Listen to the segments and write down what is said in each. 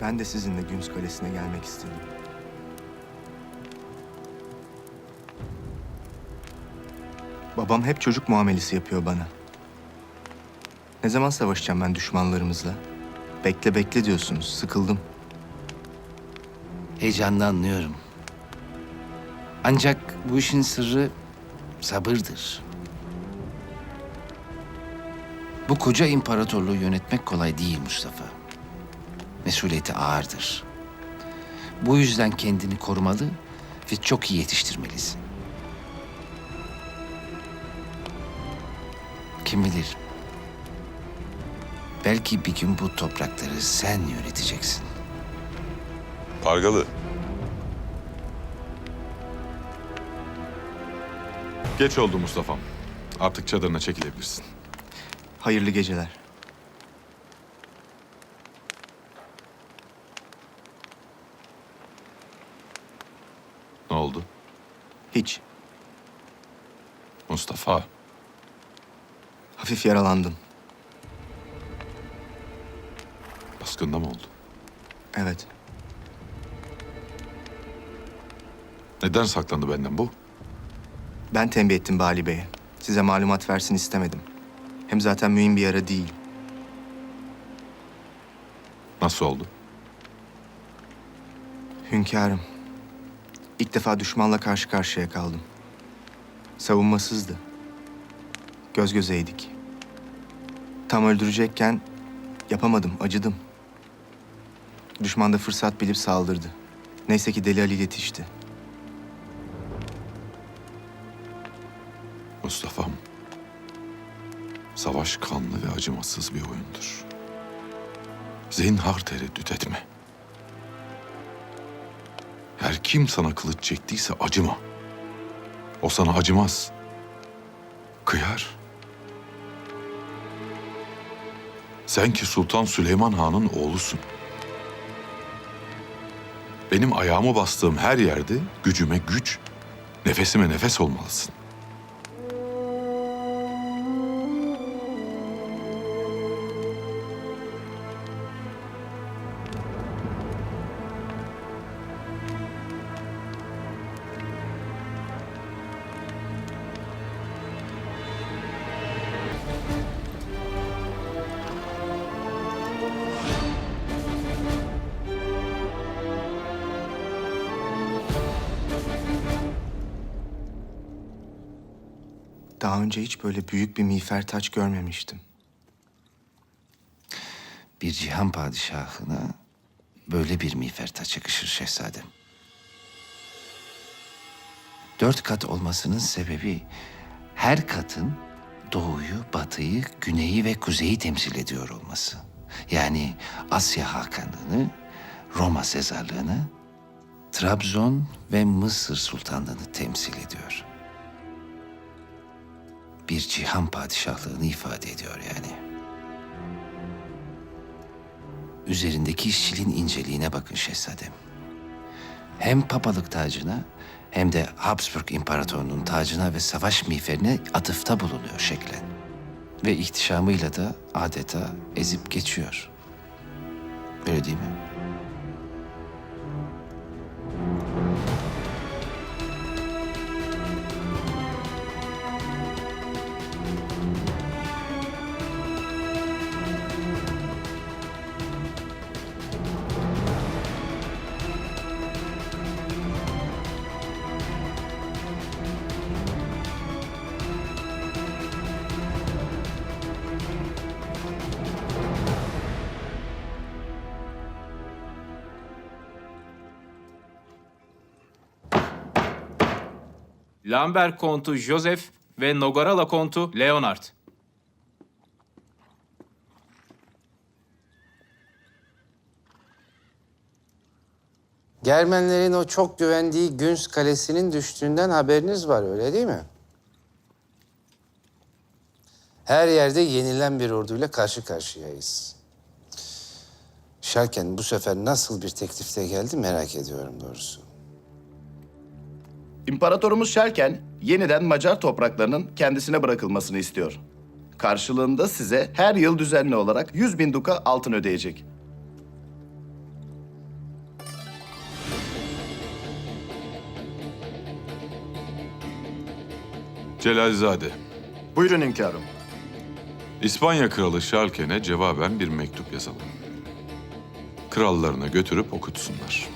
Ben de sizinle Güns Kalesi'ne gelmek istedim. Babam hep çocuk muamelesi yapıyor bana. Ne zaman savaşacağım ben düşmanlarımızla? Bekle bekle diyorsunuz. Sıkıldım. Heyecanını anlıyorum. Ancak bu işin sırrı sabırdır. Bu koca imparatorluğu yönetmek kolay değil Mustafa. Mesuliyeti ağırdır. Bu yüzden kendini korumalı ve çok iyi yetiştirmelisin. Kim bilir? Belki bir gün bu toprakları sen yöneteceksin. Pargalı. Geç oldu Mustafa'm. Artık çadırına çekilebilirsin. Hayırlı geceler. Ne oldu? Hiç. Mustafa. Hafif yaralandım. Baskında mı oldu? Evet. Neden saklandı benden bu? Ben tembih ettim Bali Bey'e. Size malumat versin istemedim. Hem zaten mühim bir yara değil. Nasıl oldu? Hünkârım. İlk defa düşmanla karşı karşıya kaldım. Savunmasızdı. Göz gözeydik. Tam öldürecekken yapamadım, acıdım. Düşman da fırsat bilip saldırdı. Neyse ki Deli Ali yetişti. Mustafa'm. Savaş kanlı ve acımasız bir oyundur. Zinhar tereddüt etme. Her kim sana kılıç çektiyse acıma. O sana acımaz. Kıyar. Sen ki Sultan Süleyman Han'ın oğlusun. Benim ayağımı bastığım her yerde gücüme güç, nefesime nefes olmalısın. Daha önce hiç böyle büyük bir miğfer taç görmemiştim. Bir cihan padişahına böyle bir miğfer taç yakışır şehzadem. Dört kat olmasının sebebi her katın doğuyu, batıyı, güneyi ve kuzeyi temsil ediyor olması. Yani Asya Hakanlığını, Roma Sezarlığını, Trabzon ve Mısır Sultanlığını temsil ediyor. Bir cihan padişahlığını ifade ediyor yani. Üzerindeki işçiliğin inceliğine bakın şehzadem. Hem papalık tacına hem de Habsburg İmparatorluğu'nun tacına ve savaş miğferine atıfta bulunuyor şeklen. Ve ihtişamıyla da adeta ezip geçiyor. Öyle değil mi? Lambert kontu Joseph ve Nogarala kontu Leonard. Germenlerin o çok güvendiği Güns Kalesi'nin düştüğünden haberiniz var öyle değil mi? Her yerde yenilen bir orduyla karşı karşıyayız. Şarken bu sefer nasıl bir teklifte geldi merak ediyorum doğrusu. İmparatorumuz Şerken yeniden Macar topraklarının kendisine bırakılmasını istiyor. Karşılığında size her yıl düzenli olarak 100 bin duka altın ödeyecek. Celalzade, Buyurun hünkârım. İspanya Kralı Şalken'e cevaben bir mektup yazalım. Krallarına götürüp okutsunlar.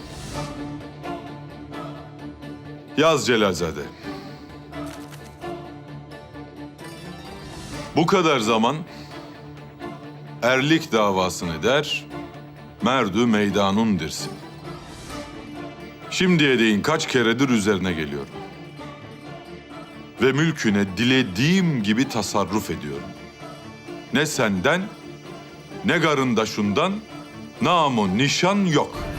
Yaz Celalzade. Bu kadar zaman erlik davasını der, merdü meydanun dirsin. Şimdiye değin kaç keredir üzerine geliyorum. Ve mülküne dilediğim gibi tasarruf ediyorum. Ne senden, ne garındaşundan namun nişan yok.''